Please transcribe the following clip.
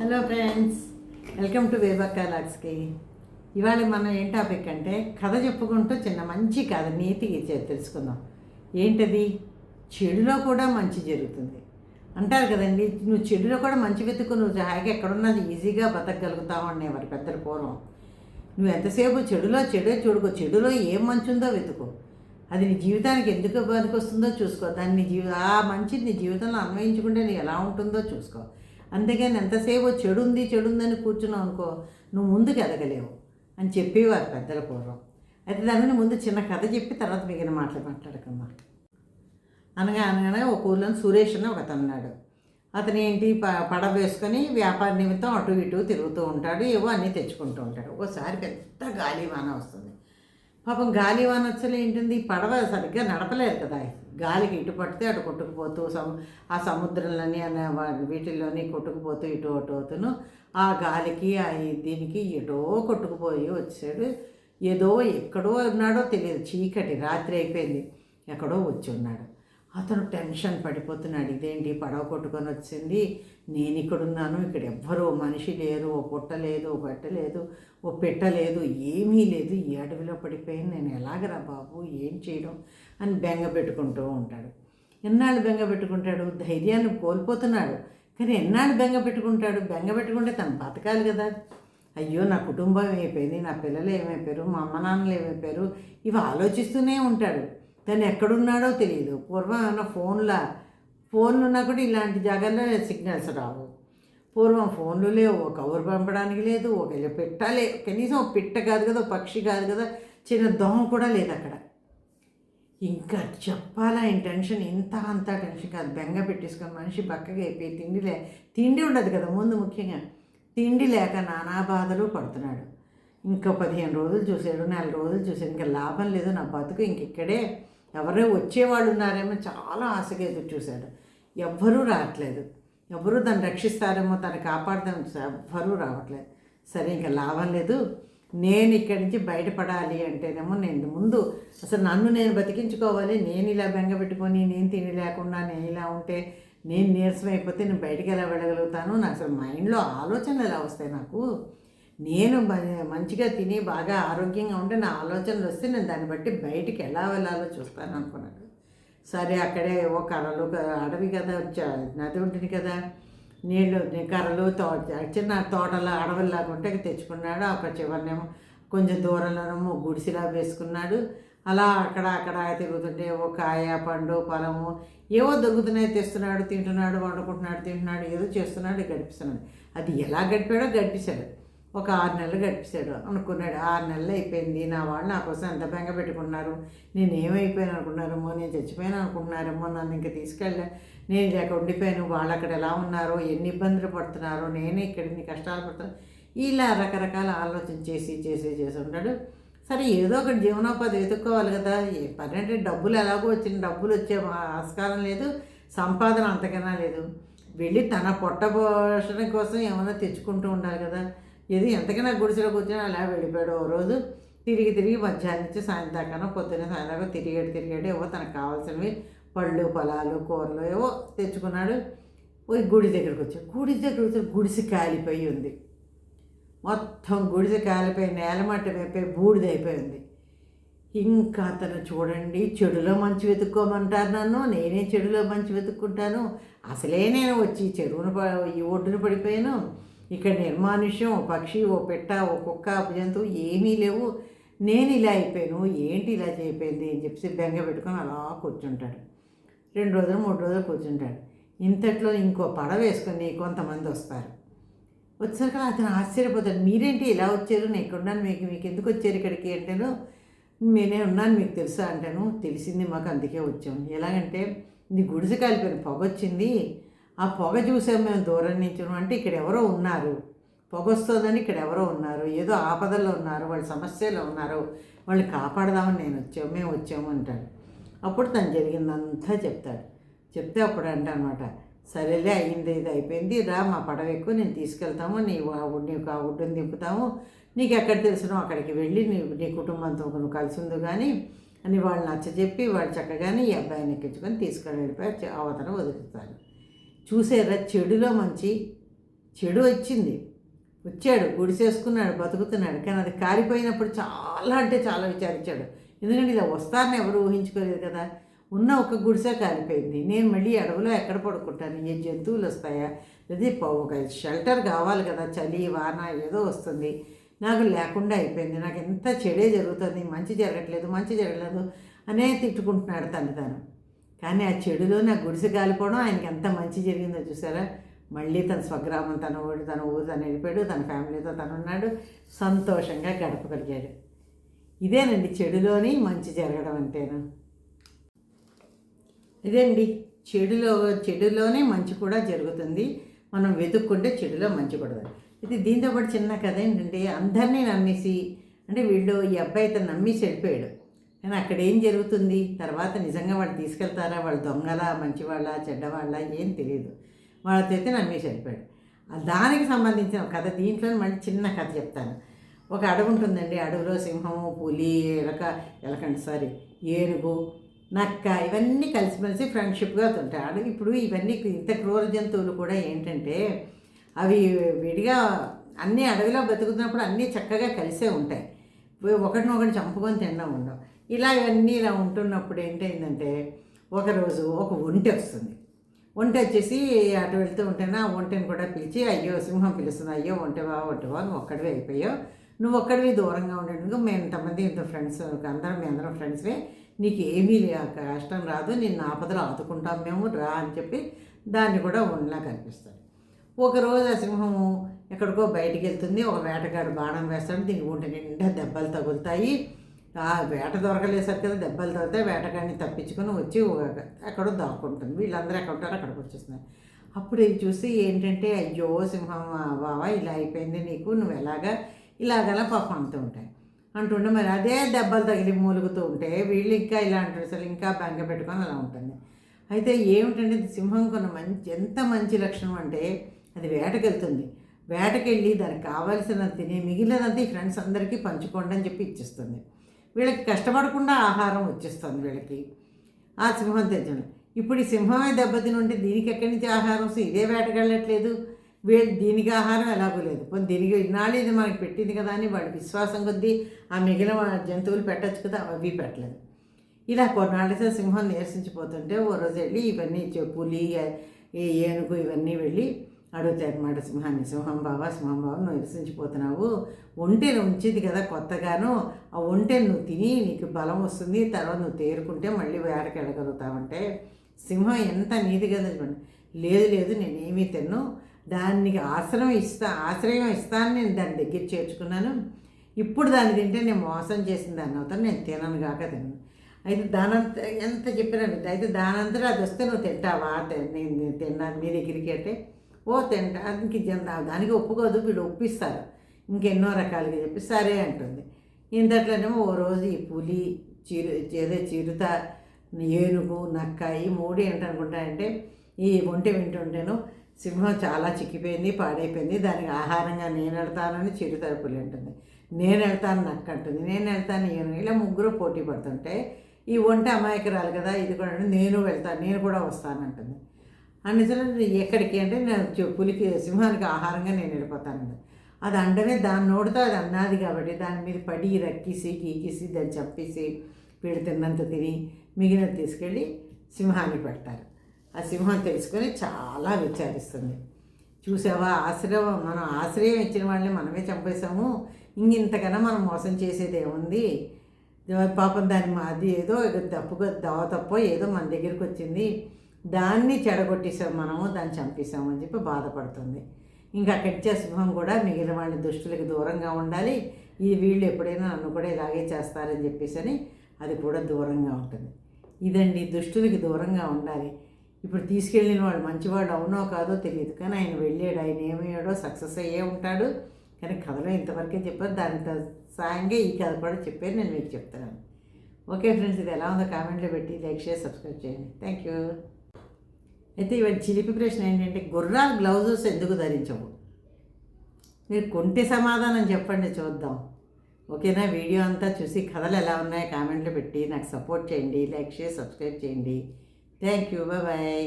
Hello friends welcome to వేబక్క లాక్స్కి ఇవాళ మనం ఏం టాపిక్ అంటే కథ చెప్పుకుంటూ చిన్న మంచి కథ నీతికి తెలుసుకుందాం. ఏంటది? చెడులో కూడా మంచి జరుగుతుంది. అంటారు కదండి నువ్వు చెడులో కూడా మంచి వెతుకు నువ్వు హాయిగా ఎక్కడున్నా ఈజీగా బతకగలుగుతావు అనేవారు పెద్దల పూర్వం. నువ్వు ఎంతసేపు చెడులో చెడే చూడుకో చెడులో ఏం మంచి ఉందో వెతుకో. అది నీ జీవితానికి ఎందుకు పనికొస్తుందో చూసుకో. దాన్ని జీవి ఆ మంచిని నీ జీవితంలో అన్వయించుకుంటే నీ ఎలా ఉంటుందో చూసుకో. అందుకని ఎంతసేపు చెడుంది చెడుందని చెడు ఉందని కూర్చున్నావు అనుకో నువ్వు ముందుకు ఎదగలేవు అని చెప్పేవారు పెద్దల పూర్వం. అయితే దానిని ముందు చిన్న కథ చెప్పి తర్వాత మిగిలిన మాటలు మాట్లాడుకుందాం. అనగా అనగానే ఒక ఊర్లో సురేష్ అని ఒక అతను అతను ఏంటి ప పడవ వేసుకొని వ్యాపార నిమిత్తం అటు ఇటు తిరుగుతూ ఉంటాడు ఏవో అన్నీ తెచ్చుకుంటూ ఉంటాడు. ఒకసారి పెద్ద గాలి వాన వస్తుంది. పాపం గాలివాన వచ్చలే ఏంటింది పడవ సరిగ్గా నడపలేదు కదా. గాలికి ఇటు పడితే అటు కొట్టుకుపోతూ సము ఆ సముద్రంలోని అనే వా- వీటిల్లోని కొట్టుకుపోతూ ఇటు అటు అవుతూను. ఆ గాలికి ఆ దీనికి ఎటో కొట్టుకుపోయి వచ్చాడు. ఏదో ఎక్కడో ఉన్నాడో తెలియదు. చీకటి రాత్రి అయిపోయింది. ఎక్కడో వచ్చి ఉన్నాడు. అతను టెన్షన్ పడిపోతున్నాడు. ఇదేంటి? పడవ కొట్టుకొని వచ్చింది. నేను ఇక్కడ ఉన్నాను. ఇక్కడ ఎవ్వరు మనిషి లేరు. ఓ పుట్ట లేదు. ఓ బట్ట లేదు. ఓ పెట్ట లేదు. ఏమీ లేదు. ఈ అడవిలో పడిపోయింది. నేను ఎలాగరా బాబు? ఏం చేయడం? అని బెంగ పెట్టుకుంటూ ఉంటాడు. ఎన్నాళ్ళు బెంగ పెట్టుకుంటాడు? ధైర్యాన్ని కోల్పోతున్నాడు. కానీ ఎన్నాళ్ళు బెంగ పెట్టుకుంటాడు? బెంగ పెట్టుకుంటే తను బతకాలి కదా. అయ్యో నా కుటుంబం ఏమైపోయింది? నా పిల్లలు ఏమైపోయారు? మా అమ్మ నాన్నలు ఏమైపోయారు? ఇవి ఆలోచిస్తూనే ఉంటాడు. తను ఎక్కడున్నాడో తెలియదు పూర్వం ఫోన్లా ఫోన్లు ఉన్నా కూడా ఇలాంటి జాగాల్లో సిగ్నల్స్ రావు. పూర్వం ఫోన్లు లేవు. ఒక కవర్ పంపడానికి లేదు ఒక ఇలా పెట్టాలి కనీసం పిట్ట కాదు కదా పక్షి కాదు కదా చిన్న దోమ కూడా లేదు అక్కడ. ఇంకా చెప్పాలా ఈ టెన్షన్ ఇంత అంత టెన్షన్ కాదు. బెంగ పెట్టేసుకొని మనిషి బక్కగా అయిపోయి తిండి లే తిండి ఉండదు కదా ముందు ముఖ్యంగా. తిండి లేక నానా బాధలు పడుతున్నాడు. ఇంకా పదిహేను రోజులు చూశాడు నెల రోజులు చూశాడు. ఇంకా లాభం లేదు నా బతుకు ఇంక ఇక్కడే ఎవరో వచ్చేవాళ్ళు ఉన్నారేమో చాలా ఆశగా ఎదురు చూశాడు ఎవ్వరూ రావట్లేదు. ఎవరూ దాన్ని రక్షిస్తారేమో తను కాపాడదాం ఎవ్వరూ రావట్లేదు. సరే ఇంకా లాభం లేదు. నేను ఇక్కడి నుంచి బయటపడాలి అంటేనేమో నేను ముందు అసలు నన్ను నేను బతికించుకోవాలి. నేను ఇలా బెంగ పెట్టుకొని నేను తిని లేకుండా నేను ఇలా ఉంటే నేను నీరసం అయిపోతే నేను బయటికి ఎలా వెళ్ళగలుగుతాను? నాకు అసలు మైండ్లో ఆలోచనలు ఎలా వస్తాయి నాకు? నేను మంచిగా తిని బాగా ఆరోగ్యంగా ఉంటే నా ఆలోచనలు వస్తే నేను దాన్ని బట్టి బయటికి ఎలా వెళ్ళాలో చూస్తాను అనుకున్నాను. సరే అక్కడే ఓ కర్రలు అడవి కదా చ- నది ఉంటుంది కదా నీళ్ళు కర్రలు తోట చిన్న తోటలో అడవిలాగా ఉంటే తెచ్చుకున్నాడు. ఒక చివరినేమో కొంచెం దూరంలోనేమో గుడిసిలా వేసుకున్నాడు. అలా అక్కడ అక్కడ తిరుగుతుంటే ఓ కాయ పండు పొలము ఏవో దొరుకుతున్నాయి తెస్తున్నాడు తింటున్నాడు వండుకుంటున్నాడు తింటున్నాడు ఏదో చేస్తున్నాడు గడిపిస్తున్నాడు. అది ఎలా గడిపాడో గడిపించాడు ఒక ఆరు నెలలు గడిపేశాడు అనుకున్నాడు ఆరు నెలలు అయిపోయింది నా వాళ్ళు నా కోసం ఎంత బెంగ పెట్టుకున్నారు నేను ఏమైపోయాను అనుకున్నారేమో నేను చచ్చిపోయాను అనుకుంటున్నారేమో నన్ను ఇంకా తీసుకెళ్ళా నేను లేక ఉండిపోయాను వాళ్ళు అక్కడ ఎలా ఉన్నారో ఎన్ని ఇబ్బందులు పడుతున్నారో నేనే ఇక్కడ ఇన్ని కష్టాలు పడుతున్నాను ఇలా రకరకాల ఆలోచన చేసి చేసి చేసి ఉంటాడు. సరే ఏదో ఒకటి జీవనోపాధి వెతుక్కోవాలి కదా. పని అంటే డబ్బులు ఎలాగో వచ్చిన డబ్బులు వచ్చే ఆస్కారం లేదు సంపాదన అంతకన్నా లేదు. వెళ్ళి తన పొట్ట పోషణ కోసం ఏమైనా తెచ్చుకుంటూ ఉండాలి కదా. ఏది ఎంతకైనా గుడిసెలో కూర్చొని అలా వెళ్ళిపోయాడు ఓ రోజు. తిరిగి తిరిగి మధ్యాహ్నం నుంచి సాయంత్రం దాకా పొద్దున్న సాయంత్రం దాకా తిరిగాడు తిరిగాడు ఏవో తనకు కావాల్సినవి పళ్ళు పొలాలు కూరలు ఏవో తెచ్చుకున్నాడు. పోయి గుడి దగ్గరికి వచ్చాడు. గుడి దగ్గర వచ్చి గుడిసి కాలిపోయి ఉంది. మొత్తం గుడిసె కాలిపోయి నేలమట్ట అయిపోయి బూడిదైపోయింది ఇంకా అతను చూడండి చెడులో మంచి వెతుక్కోమంటారు నన్ను నేనే చెడులో మంచి వెతుక్కుంటాను. అసలే నేను వచ్చి చెరువును ఈ ఒడ్డున పడిపోయాను. ఇక్కడ నిర్మానుష్యం ఓ పక్షి ఓ పెట్ట ఓ కుక్క జంతువు ఏమీ లేవు. నేను ఇలా అయిపోయాను ఏంటి ఇలా అయిపోయింది అని చెప్పేసి బెంగ పెట్టుకొని అలా కూర్చుంటాడు. రెండు రోజులు మూడు రోజులు కూర్చుంటాడు. ఇంతట్లో ఇంకో పడవ వేసుకొని కొంతమంది వస్తారు. వచ్చాక అతను ఆశ్చర్యపోతాడు. మీరేంటి ఇలా వచ్చారు? నేను ఇక్కడ ఉన్నాను. మీకు మీకు ఎందుకు వచ్చారు ఇక్కడికి? అంటాను నేనే ఉన్నాను మీకు తెలుసా? అంటాను. తెలిసింది మాకు అందుకే వచ్చాము ఎలాగంటే నీ గుడిసె కాలిపోయిన పొగ వచ్చింది. ఆ పొగ చూసాం మేము దూరం నుంచి అంటే ఇక్కడ ఎవరో ఉన్నారు. పొగ వస్తుందని ఇక్కడ ఎవరో ఉన్నారు. ఏదో ఆపదల్లో ఉన్నారు. వాళ్ళ సమస్యలో ఉన్నారు. వాళ్ళని కాపాడదామని నేను వచ్చాము మేము వచ్చాము అంటాడు. అప్పుడు తను జరిగిందంతా చెప్తాడు. చెప్తే అప్పుడు అంటనమాట సరేలే అయింది. ఇది అయిపోయింది. రా మా పడవ ఎక్కువ నేను తీసుకెళ్తాము. నీ ఆ నీకు ఆ ఒడ్డును దింపుతాము నీకు ఎక్కడ తెలిసినో అక్కడికి వెళ్ళి నీ నీ కుటుంబంతో నువ్వు కలిసి ఉంది కానీ అని వాళ్ళు నచ్చజెప్పి వాళ్ళు చక్కగానే ఈ అబ్బాయిని ఎక్కించుకొని తీసుకొని వెళ్ళిపోయి అవతల వదులుతాను చూసేరా చెడులో మంచి చెడు వచ్చింది. వచ్చాడు గుడిసేసుకున్నాడు బతుకుతున్నాడు. కానీ అది కాలిపోయినప్పుడు చాలా అంటే చాలా విచారించాడు. ఎందుకంటే ఇలా వస్తారని ఎవరు ఊహించుకోలేదు కదా. ఉన్న ఒక గుడిసె కాలిపోయింది నేను మళ్ళీ అడవిలో ఎక్కడ పడుకుంటాను? ఏ జంతువులు వస్తాయా? అది ఒక షెల్టర్ కావాలి కదా చలి వాన ఏదో వస్తుంది. నాకు లేకుండా అయిపోయింది. నాకు ఎంత చెడే జరుగుతుంది? మంచి జరగట్లేదు మంచి జరగలేదు అనే తిట్టుకుంటున్నాడు తను తాను కానీ ఆ చెడులో నా గుడిసె కాలిపోవడం ఆయనకి ఎంత మంచి జరిగిందో చూసారా? మళ్ళీ తన స్వగ్రామం తన ఊరు తన ఊరు తను వెళ్ళిపోయాడు తన ఫ్యామిలీతో తను ఉన్నాడు సంతోషంగా గడపగలిగాడు ఇదేనండి చెడులోని మంచి జరగడం అంటేను. ఇదేండి? చెడులో చెడులోనే మంచి కూడా జరుగుతుంది. మనం వెతుక్కుంటే చెడులో మంచి కూడా ఇది దీంతో పాటు చిన్న కథ ఏంటంటే అందరినీ నమ్మేసి అంటే వీళ్ళు ఈ అబ్బాయి తను నమ్మేసి వెళ్ళిపోయాడు. కానీ అక్కడ ఏం జరుగుతుంది? తర్వాత నిజంగా వాళ్ళు తీసుకెళ్తారా? వాళ్ళు దొంగల మంచివాళ్ళ చెడ్డవాళ్ళ? ఏం తెలియదు. వాళ్ళతో అయితే నమ్మేసి వెళ్ళిపోయాడు దానికి సంబంధించిన కథ దీంట్లో మళ్ళీ చిన్న కథ చెప్తాను. ఒక అడవి ఉంటుందండి. అడవిలో సింహము పులి ఎలక ఎలకండి సారీ ఏనుగు నక్క ఇవన్నీ కలిసిమెలిసి ఫ్రెండ్షిప్గా ఉంటాయి అడవి ఇప్పుడు ఇవన్నీ ఇంత క్రూర జంతువులు కూడా ఏంటంటే అవి విడిగా అన్ని అడవిలో బతుకుతున్నప్పుడు అన్నీ చక్కగా కలిసే ఉంటాయి. ఒకటినొకటి చంపుకొని తినడం ఉండవు. ఇలా ఇవన్నీ ఇలా ఉంటున్నప్పుడు ఏంటైందంటే ఒకరోజు ఒక ఒంటె వస్తుంది. ఒంటె వచ్చేసి అటు వెళ్తూ ఉంటేనే ఆ ఒంటెని కూడా పిలిచి అయ్యో సింహం పిలుస్తుంది అయ్యో ఒంటెవా ఒంటెవా నువ్వు ఒక్కడివే అయిపోయావు. నువ్వు ఒక్కడివి దూరంగా ఉండేందుకు మేము ఇంతమంది ఇంత ఫ్రెండ్స్ అందరం మీ అందరం ఫ్రెండ్స్వే నీకు ఏమీ కష్టం రాదు నిన్ను ఆపదలు ఆదుకుంటాం మేము రా అని చెప్పి దాన్ని కూడా ఉండలా కనిపిస్తుంది. ఒకరోజు ఆ సింహము ఎక్కడికో బయటికి వెళ్తుంది ఒక వేటగాడు బాణం వేస్తాడు దీనికి ఒంటి నిండా దెబ్బలు తగులుతాయి. వేట దొరకలేసరికి కదా దెబ్బలు తగిలితే వేటగాడిని తప్పించుకొని వచ్చి ఒక- ఎక్కడో దాక్కుంటుంది. వీళ్ళందరూ ఎక్కడ ఉంటారో అక్కడికి వచ్చేస్తున్నారు. అప్పుడు ఇది చూసి ఏంటంటే అయ్యో సింహం బావా ఇలా అయిపోయింది నీకు నువ్వు ఎలాగా ఇలాగలా పాపం అంటూ ఉంటాయి. అంటుండే మరి అదే దెబ్బలు తగిలి మూలుగుతూ ఉంటే వీళ్ళు ఇంకా ఇలా అంటారు అసలు ఇంకా బెంగ పెట్టుకొని అలా ఉంటుంది. అయితే ఏమిటంటే సింహం కొన్న మంచి ఎంత మంచి లక్షణం అంటే అది వేటకెళ్తుంది. వేటకెళ్ళి దానికి కావాల్సిన తిని మిగిలినదంతా ఈ ఫ్రెండ్స్ అందరికీ పంచుకోండి అని చెప్పి ఇచ్చేస్తుంది. వీళ్ళకి కష్టపడకుండా ఆహారం వచ్చేస్తుంది వీళ్ళకి. ఆ సింహం తెచ్చండి ఇప్పుడు ఈ సింహమే దెబ్బతిని ఉంటే దీనికి ఎక్కడి నుంచి ఆహారం వస్తుంది? ఇదే వేటకెళ్ళట్లేదు వే దీనికి ఆహారం ఎలాగో లేదు. కొన్ని దీనికి ఇన్నాళ్ళు ఇది మనకి పెట్టింది కదా అని వాడి విశ్వాసం కొద్దీ ఆ మిగిలిన జంతువులు పెట్టచ్చు కదా అవి పెట్టలేదు. ఇలా కొన్నాళ్ళతో సింహం నీరసించిపోతుంటే ఓ రోజు వెళ్ళి ఇవన్నీ పులి ఈ ఏనుగు ఇవన్నీ వెళ్ళి అడుగుతాయన్నమాట సింహాన్ని సింహం బావా సింహం బావా నువ్వు నిరసించిపోతున్నావు ఒంటెను ఉంచింది కదా కొత్తగాను. ఆ ఒంటెను నువ్వు తిని నీకు బలం వస్తుంది. తర్వాత నువ్వు తేరుకుంటే మళ్ళీ వేటకి వెళ్ళగలుగుతావంటే సింహం ఎంత నీది కదా చూడండి. లేదు లేదు నేనేమీ తిన్ను. దానికి ఆశ్రయం ఇస్తా ఆశ్రయం ఇస్తాను నేను దాని దగ్గర చేర్చుకున్నాను. ఇప్పుడు దాన్ని తింటే నేను మోసం చేసిన దాన్ని అవుతాను నేను తినను కాక తినను. అయితే దానంత ఎంత చెప్పినా అయితే దానంతటా అది వస్తే నువ్వు తింటావా? నేను తిన్నాను మీ దగ్గరికి అంటే ఓ తినడానికి దానికి దానికి ఒప్పుకోదు వీడు ఒప్పిస్తారు. ఇంకెన్నో రకాలుగా చెప్పి సరే అంటుంది. ఇంతట్లోనేమో ఓ రోజు ఈ పులి చిరు ఏదో చిరుత ఏనుగు నక్క ఈ మూడు ఏంటనుకుంటాయంటే ఈ ఒంటె వింటుంటేను సింహం చాలా చిక్కిపోయింది పాడైపోయింది. దానికి ఆహారంగా నేను వెళ్తానని చిరుత పులి అంటుంది. నేను వెళ్తాను నక్క అంటుంది. నేను వెళ్తాను ఏను ఇలా ముగ్గురు పోటీ పడుతుంటే ఈ వంట అమాయకురాలు కదా ఇది కూడా నేను వెళ్తాను నేను కూడా వస్తానంటుంది అన్నిసార్లు ఎక్కడికి అంటే నేను పులికి సింహానికి ఆహారంగా నేను వెళ్ళిపోతానండి అది అండమే దాని నోటితో అది అన్నది కాబట్టి దాని మీద పడి రక్కిసి గీకిసి దాన్ని చంపేసి వీడు తిన్నంత తిని మిగిలిన తీసుకెళ్ళి సింహాన్ని పెడతారు. ఆ సింహం తెలుసుకొని చాలా విచారిస్తుంది. చూసావా? ఆశ్రయం మనం ఆశ్రయం ఇచ్చిన వాళ్ళని మనమే చంపేశాము. ఇంక ఇంతకన్నా మనం మోసం చేసేది ఏముంది? పాపం దాని మాది ఏదో తప్పుగా దవ తప్పో ఏదో మన దగ్గరికి వచ్చింది. దాన్ని చెడగొట్టేసాం మనము దాన్ని చంపేసాము అని చెప్పి బాధపడుతుంది. ఇంకా అక్కడిచ్చే సింహం కూడా మిగిలిన వాళ్ళ దుష్టులకి దూరంగా ఉండాలి. ఈ వీళ్ళు ఎప్పుడైనా నన్ను కూడా ఇలాగే చేస్తారని చెప్పేసి అని అది కూడా దూరంగా ఉంటుంది. ఇదండి దుష్టులకి దూరంగా ఉండాలి. ఇప్పుడు తీసుకెళ్ళిన వాడు మంచివాడు అవునో కాదో తెలియదు. కానీ ఆయన వెళ్ళాడు ఆయన ఏమయ్యాడో సక్సెస్ అయ్యే ఉంటాడు. కానీ కథలో ఇంతవరకే చెప్పారు దాని సాయంగా ఈ కథ కూడా చెప్పారు నేను మీకు చెప్తాను ఓకే ఫ్రెండ్స్ ఇది ఎలా ఉందో కామెంట్లో పెట్టి లైక్ చేసి సబ్స్క్రైబ్ చేయండి. Thank you. అయితే ఇవాళ చిలిపి ప్రశ్న ఏంటంటే గుర్రాలు గ్లౌజెస్ ఎందుకు ధరించవు? మీరు కొంటి సమాధానం చెప్పండి చూద్దాం. ఓకేనా? వీడియో అంతా చూసి కథలు ఎలా ఉన్నాయో కామెంట్లో పెట్టి నాకు సపోర్ట్ చేయండి లైక్ చేసి సబ్స్క్రైబ్ చేయండి. Thank you. బాయ్.